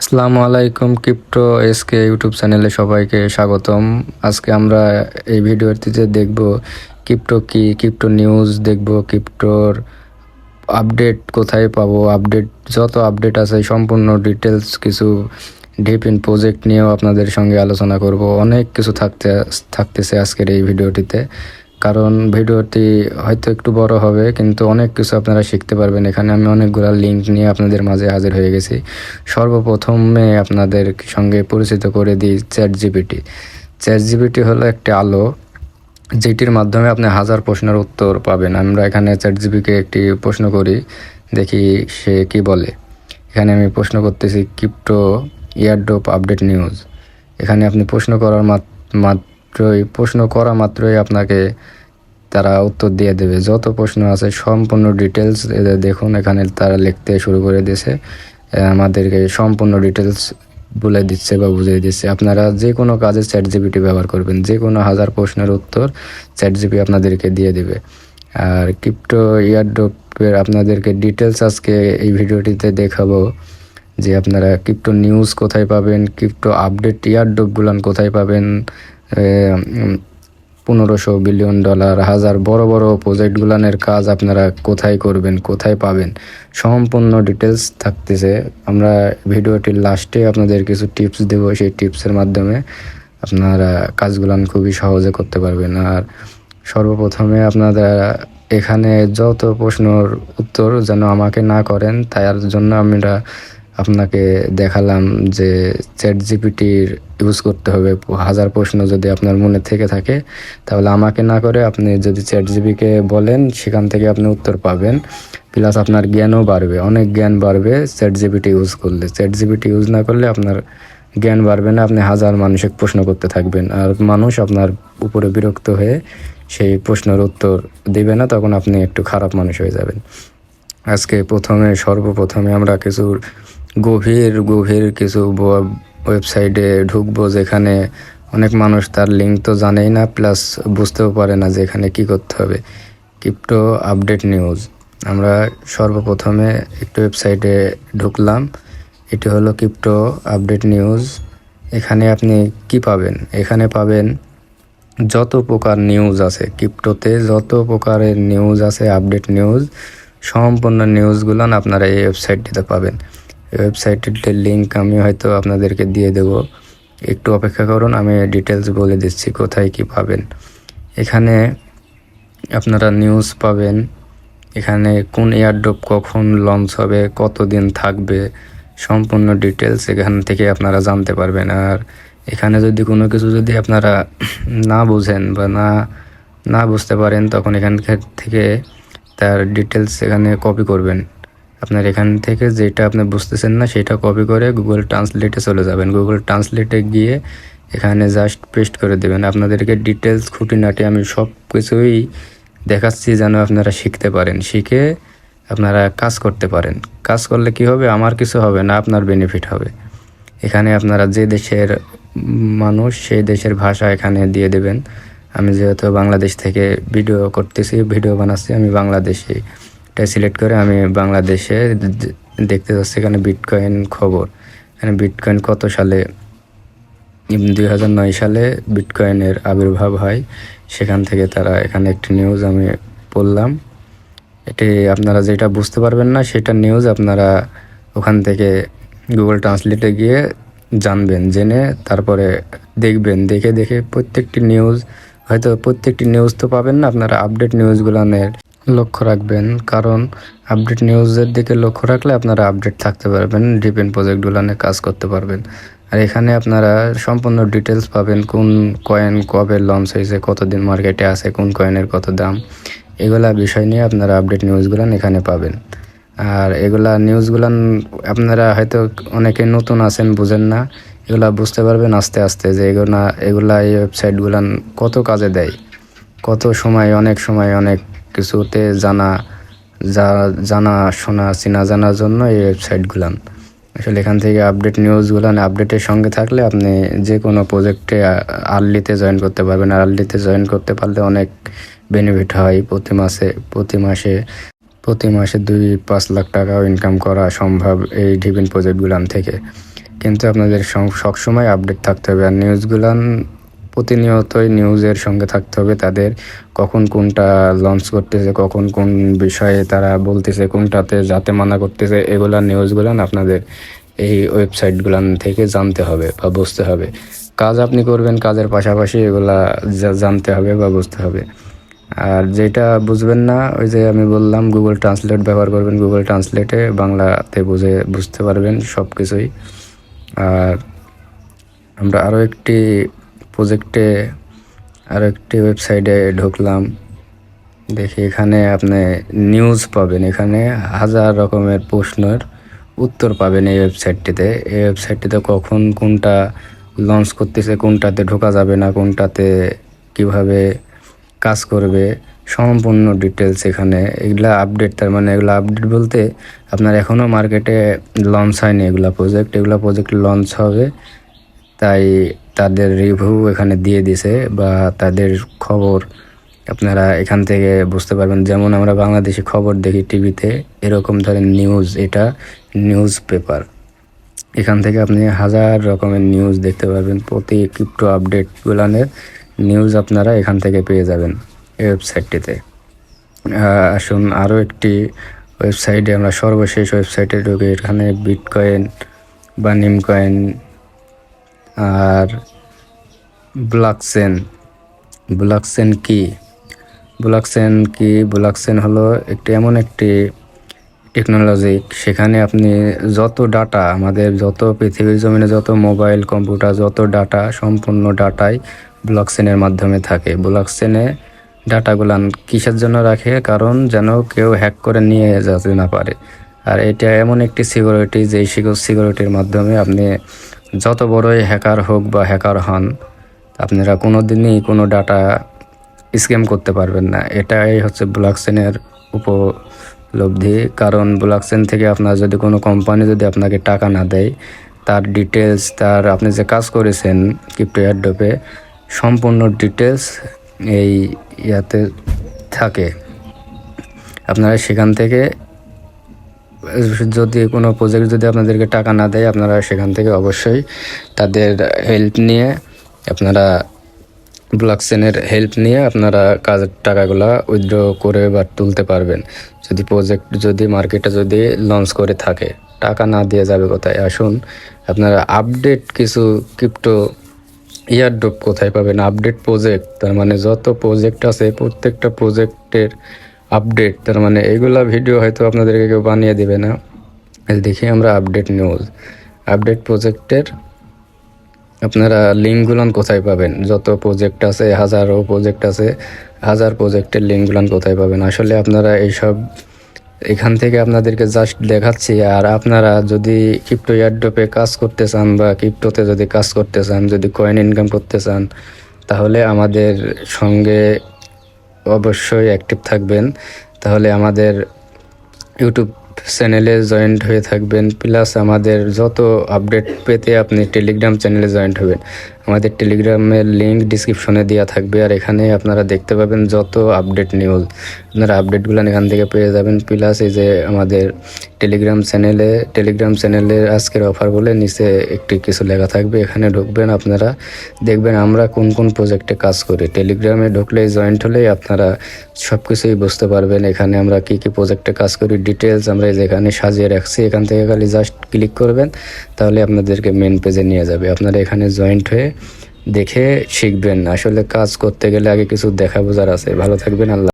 আসসালামু আলাইকুম crypto SK YouTube চ্যানেলে সবাইকে স্বাগতম। আজকে আমরা এই ভিডিওটিতে দেখব ক্রিপ্টো কি, ক্রিপ্টো নিউজ দেখব, ক্রিপ্টোর আপডেট কোথায় পাবো, আপডেট, যত আপডেট আছে, সম্পূর্ণ ডিটেলস কিছু ডিপ ইন প্রজেক্ট নিয়েও আপনাদের সঙ্গে আলোচনা করব। অনেক কিছু থাকতে, থাকতেছে আজকের এই ভিডিওটিতে। কারণ ভিডিওটি হয়তো একটু বড় হবে, কিন্তু অনেক কিছু আপনারা শিখতে পারবেন। এখানে আমি অনেকগুলো লিঙ্ক নিয়ে আপনাদের মাঝে হাজির হয়ে গেছি। সর্বপ্রথমে আপনাদের সঙ্গে পরিচিত করে দিই চ্যাট জিপিটি চ্যাট জিপিটি হলো একটি আলো, যেটির মাধ্যমে আপনি হাজার প্রশ্নের উত্তর পাবেন। আমরা এখানে চ্যাট জিপিকে একটি প্রশ্ন করি, দেখি সে কি বলে। এখানে আমি প্রশ্ন করতেছি ক্রিপ্টো ইয়ারডোপ আপডেট নিউজ এখানে আপনি প্রশ্ন করার মাত- মাত্রই প্রশ্ন করা মাত্রই আপনাকে তারা উত্তর দিয়ে দেবে। যত প্রশ্ন আছে সম্পূর্ণ ডিটেলস দেখুন, এখানে তারা লিখতে শুরু করে দিয়েছে। আমাদেরকে সম্পূর্ণ ডিটেলস বলে দিচ্ছে বা বুঝিয়ে দিচ্ছে। আপনারা যে কোনো কাজে চ্যাট জিপিটি ব্যবহার করবেন। যে কোনো হাজার প্রশ্নের উত্তর চ্যাট জিপি আপনাদেরকে দিয়ে দেবে। আর ক্রিপ্টো ইয়ারড্রপের আপনাদেরকে ডিটেলস আজকে এই ভিডিওটিতে দেখাবো যে আপনারা ক্রিপ্টো নিউজ কোথায় পাবেন ক্রিপ্টো আপডেট ইয়ারড্রপগুলান কোথায় পাবেন পনেরোশো বিলিয়ন ডলার, হাজার বড় বড় প্রজেক্টগুলানের কাজ আপনারা কোথায় করবেন, কোথায় পাবেন, সম্পূর্ণ ডিটেলস থাকতেছে। আমরা ভিডিওটির লাস্টে আপনাদের কিছু টিপস দেব, সেই টিপসের মাধ্যমে আপনারা কাজগুলান খুবই সহজে করতে পারবেন। আর সর্বপ্রথমে আপনারা এখানে যত প্রশ্নর উত্তর যেন আমাকে না করেন, তার জন্য আমরা আপনাকে দেখালাম যে চ্যাট জিপিটির ইউজ করতে হবে। হাজার প্রশ্ন যদি আপনার মনে থেকে থাকে, তাহলে আমাকে না করে আপনি যদি চ্যাট জিপিকে বলেন, সেখান থেকে আপনি উত্তর পাবেন। প্লাস আপনার জ্ঞানও বাড়বে, অনেক জ্ঞান বাড়বে চ্যাট জিপিটি ইউজ করলে। চ্যাট জিপিটি ইউজ না করলে আপনার জ্ঞান বাড়বে না, আপনি হাজার মানুষের প্রশ্ন করতে থাকবেন। আর মানুষ আপনার উপরে বিরক্ত হয়ে সেই প্রশ্নের উত্তর দেবে না, তখন আপনি একটু খারাপ মানুষ হয়ে যাবেন। আজকে প্রথমে, সর্বপ্রথমে আমরা কিছু গভীর গভীর কিছু ওয়েবসাইটে ঢুকবো যেখানে অনেক মানুষ তার লিঙ্ক তো জানেই না প্লাস বুঝতেও পারে না যে এখানে কী করতে হবে। ক্রিপ্টো আপডেট নিউজ আমরা সর্বপ্রথমে একটু ওয়েবসাইটে ঢুকলাম। এটি হলো ক্রিপ্টো আপডেট নিউজ এখানে আপনি কি পাবেন? এখানে পাবেন যত প্রকার নিউজ আছে ক্রিপ্টোতে যত প্রকারের নিউজ আছে আপডেট নিউজ সম্পূর্ণ নিউজগুলো আপনারা এই ওয়েবসাইটটিতে পাবেন। এই ওয়েবসাইটটির লিঙ্ক আমি হয়তো আপনাদেরকে দিয়ে দেব, একটু অপেক্ষা করুন, আমি ডিটেলস বলে দিচ্ছি কোথায় কি পাবেন। এখানে আপনারা নিউজ পাবেন, এখানে কোন এয়ারড্রপ কখন লঞ্চ হবে, কতদিন থাকবে, সম্পূর্ণ ডিটেলস এখান থেকে আপনারা জানতে পারবেন। আর এখানে যদি কোনো কিছু যদি আপনারা না বুঝেন বা না না বুঝতে পারেন, তখন এখান থেকে তার ডিটেলস এখানে কপি করবেন। আপনার এখান থেকে যেটা আপনি বুঝতেছেন না, সেটা কপি করে গুগল ট্রান্সলেটে চলে যাবেন। গুগল ট্রান্সলেটে গিয়ে এখানে জাস্ট পেস্ট করে দেবেন। আপনাদেরকে ডিটেলস খুঁটিনাটি আমি সব কিছুই দেখাচ্ছি যেন আপনারা শিখতে পারেন, শিখে আপনারা কাজ করতে পারেন। কাজ করলে কি হবে? আমার কিছু হবে না, আপনার বেনিফিট হবে। এখানে আপনারা যে দেশের মানুষ, সেই দেশের ভাষা এখানে দিয়ে দেবেন। আমি যেহেতু বাংলাদেশ থেকে ভিডিও করতেছি, ভিডিও বানাচ্ছি, আমি বাংলাদেশে। এটা সিলেক্ট করে আমি বাংলাদেশে দেখতে যাচ্ছি এখানে বিটকয়েন খবর। এখানে বিটকয়েন কত সালে? দুই হাজার নয় সালে বিটকয়েনের আবির্ভাব হয়। সেখান থেকে তারা এখানে একটি নিউজ আমি পড়লাম। এটি আপনারা যেটা বুঝতে পারবেন না, সেটা নিউজ আপনারা ওখান থেকে গুগল ট্রান্সলেটে গিয়ে জানবেন, জেনে তারপরে দেখবেন। দেখে দেখে প্রত্যেকটি নিউজ হয়তো প্রত্যেকটি নিউজ তো পাবেন না, আপনারা আপডেট নিউজগুলোনের লক্ষ্য রাখবেন, কারণ আপডেট নিউজের দিকে লক্ষ্য রাখলে আপনারা আপডেট থাকতে পারবেন ডিপেন্ড প্রজেক্টগুলোনে কাজ করতে পারবেন। আর এখানে আপনারা সম্পূর্ণ ডিটেলস পাবেন, কোন কয়েন কবে লঞ্চ হয়েছে, কতদিন মার্কেটে আছে, কোন কয়েনের কত দাম। এগুলা বিষয় নিয়ে আপনারা আপডেট নিউজগুলান এখানে পাবেন। আর এগুলা নিউজগুলান আপনারা হয়তো অনেকে নতুন আছেন, বুঝেন না। এগুলা বুঝতে পারবেন আস্তে আস্তে যে এগুলা এগুলা এই ওয়েবসাইটগুলান কত কাজে দেয়, কত সময়, অনেক সময়, অনেক কিছুতে জানা, যা- জানা, শোনা, চেনা, জানার জন্য এই ওয়েবসাইটগুলান আসলে এখান থেকে আপডেট নিউজগুলো আপডেটের সঙ্গে থাকলে আপনি যে কোনো প্রজেক্টে আর্লিতে জয়েন করতে পারবেন। আর আর্লিতে জয়েন করতে পারলে অনেক বেনিফিট হয়। প্রতি মাসে প্রতি মাসে প্রতি মাসে দুই, পাঁচ লাখ টাকাও ইনকাম করা সম্ভব এই ডিভিন প্রজেক্টগুলান থেকে। কিন্তু আপনাদের সবসময় আপডেট থাকতে হবে। আর নিউজগুলান প্রতিনিয়তই নিউজের সঙ্গে থাকতে হবে তাদের, কখন কোনটা লঞ্চ করতেছে, কখন কোন বিষয়ে তারা বলতেছে, কোনটাতে যাতে মানা করতেছে, এগুলা নিউজগুলান আপনাদের এই ওয়েবসাইটগুলান থেকে জানতে হবে বা বুঝতে হবে। কাজ আপনি করবেন কাজের পাশাপাশি এগুলা জানতে হবে বা বুঝতে হবে। আর যেটা বুঝবেন না, ওই যে আমি বললাম গুগল ট্রান্সলেট ব্যবহার করবেন গুগল ট্রান্সলেটে বাংলাতে বুঝে, বুঝতে পারবেন সব কিছুই আর আমরা আরও একটি প্রজেক্টে আর একটি ওয়েবসাইটে ঢুকলাম। দেখি এখানে আপনি নিউজ পাবেন। এখানে হাজার রকমের প্রশ্নের উত্তর পাবেন এই ওয়েবসাইটটিতে এই ওয়েবসাইটটিতে কখন কোনটা লঞ্চ করতেছে, কোনটাতে ঢোকা যাবে না, কোনটাতে কীভাবে কাজ করবে, সম্পূর্ণ ডিটেলস এখানে। এগুলা আপডেট তার মানে এগুলো আপডেট বলতে আপনার এখনও মার্কেটে লঞ্চ হয়নি এগুলা প্রজেক্ট এগুলা প্রজেক্ট লঞ্চ হবে, তাই তাদের রিভিউ এখানে দিয়ে দিছে বা তাদের খবর আপনারা এখান থেকে বুঝতে পারবেন। যেমন আমরা বাংলাদেশি খবর দেখি টিভিতে, এরকম ধরেন নিউজ এটা নিউজ পেপার এখান থেকে আপনি হাজার রকমের নিউজ দেখতে পারবেন। প্রতি ক্রিপ্টো আপডেট গুলানের নিউজ আপনারা এখান থেকে পেয়ে যাবেন এই ওয়েবসাইটটিতে আসুন আরও একটি ওয়েবসাইটে আমরা সর্বশেষ ওয়েবসাইটে ঢুকে, এখানে বিটকয়েন বা নিম কয়েন আর ব্লকচেন ব্লকচেন কি? ব্লকচেন কি? ব্লকচেন হলো একটি এমন একটি টেকনোলজি সেখানে আপনি যত ডাটা আমাদের যত পৃথিবীর জমিনে যত মোবাইল কম্পিউটার যত ডাটা সম্পূর্ণ ডাটাই ব্লকচেনের মাধ্যমে থাকে। ব্লকচেনে ডাটাগুলান কিসের জন্য রাখে? কারণ যেন কেউ হ্যাক করে নিয়ে যেতে না পারে। আর এটা এমন একটি সিকিউরিটি যেই সিকিউরিটির মাধ্যমে আপনি যত বড়ই হ্যাকার হোক বা হ্যাকার হন, আপনারা কোনো দিনই কোনো ডাটা স্ক্যাম করতে পারবেন না। এটাই হচ্ছে ব্লকচেনের উপলব্ধি। কারণ ব্লকচেন থেকে আপনার যদি কোনো কোম্পানি যদি আপনাকে টাকা না দেয়, তার ডিটেলস তার আপনি যে কাজ করেছেন ক্রিপ্টো এয়ারড্রপে সম্পূর্ণ ডিটেলস এই ইয়াতে থাকে। আপনারা সেখান থেকে যদি কোনো প্রজেক্ট যদি আপনাদেরকে টাকা না দেয়, আপনারা সেখান থেকে অবশ্যই তাদের হেল্প নিয়ে আপনারা ব্লক ব্লকচেনের হেল্প নিয়ে আপনারা কাজের টাকাগুলা উইথড্র করে বা তুলতে পারবেন। যদি প্রজেক্ট যদি মার্কেটে যদি লঞ্চ করে থাকে, টাকা না দিয়ে যাবে কোথায়? আসুন, আপনারা আপডেট কিছু ক্রিপ্টো ইয়ারড্রপ কোথায় পাবেন? আপডেট প্রজেক্ট তার মানে যত প্রজেক্ট আছে, প্রত্যেকটা প্রজেক্টের আপডেট তার মানে এইগুলা ভিডিও হয়তো আপনাদেরকে কেউ বানিয়ে দেবে না। দেখি আমরা আপডেট নিউজ আপডেট প্রজেক্টের আপনারা লিঙ্কগুলান কোথায় পাবেন? যত প্রজেক্ট আছে, হাজারো প্রজেক্ট আছে, হাজার প্রজেক্টের লিঙ্কগুলান কোথায় পাবেন? আসলে আপনারা এইসব এখান থেকে আপনাদেরকে জাস্ট দেখাচ্ছি, আর আপনারা যদি ক্রিপ্টো এয়ারড্রপে কাজ করতে চান বা ক্রিপ্টোতে যদি কাজ করতে চান, যদি কয়েন ইনকাম করতে চান, তাহলে আমাদের সঙ্গে অবশ্যই অ্যাক্টিভ থাকবেন। তাহলে আমাদের ইউটিউব চ্যানেলে জয়েন্ট হয়ে থাকবেন। প্লাস আমাদের যত আপডেট পেতে আপনি টেলিগ্রাম চ্যানেলে জয়েন্ট হবেন। আমাদের টেলিগ্রামের লিঙ্ক ডিসক্রিপশনে দেওয়া থাকবে, আর এখানে আপনারা দেখতে পাবেন যত আপডেট নিউজ আপনারা আপডেটগুলো এখান থেকে পেয়ে যাবেন প্লাস এই যে আমাদের টেলিগ্রাম চ্যানেলে টেলিগ্রাম চ্যানেলের আজকের অফার বলে নিচে একটি কিছু লেখা থাকবে, এখানে ঢুকবেন, আপনারা দেখবেন আমরা কোন কোন প্রজেক্টে কাজ করি। টেলিগ্রামে ঢুকলেই জয়েন্ট হলেই আপনারা সব কিছুই বুঝতে পারবেন, এখানে আমরা কি কি প্রজেক্টে কাজ করি ডিটেলস আমরা এই যে সাজিয়ে রাখছি, এখান থেকে খালি জাস্ট ক্লিক করবেন, তাহলে আপনাদেরকে মেন পেজে নিয়ে যাবে। আপনারা এখানে জয়েন্ট হয়ে দেখে শিখবেন। আসলে কাজ করতে গেলে আগে কিছু দেখা বোঝার আছে। ভালো থাকবেন আল্লাহ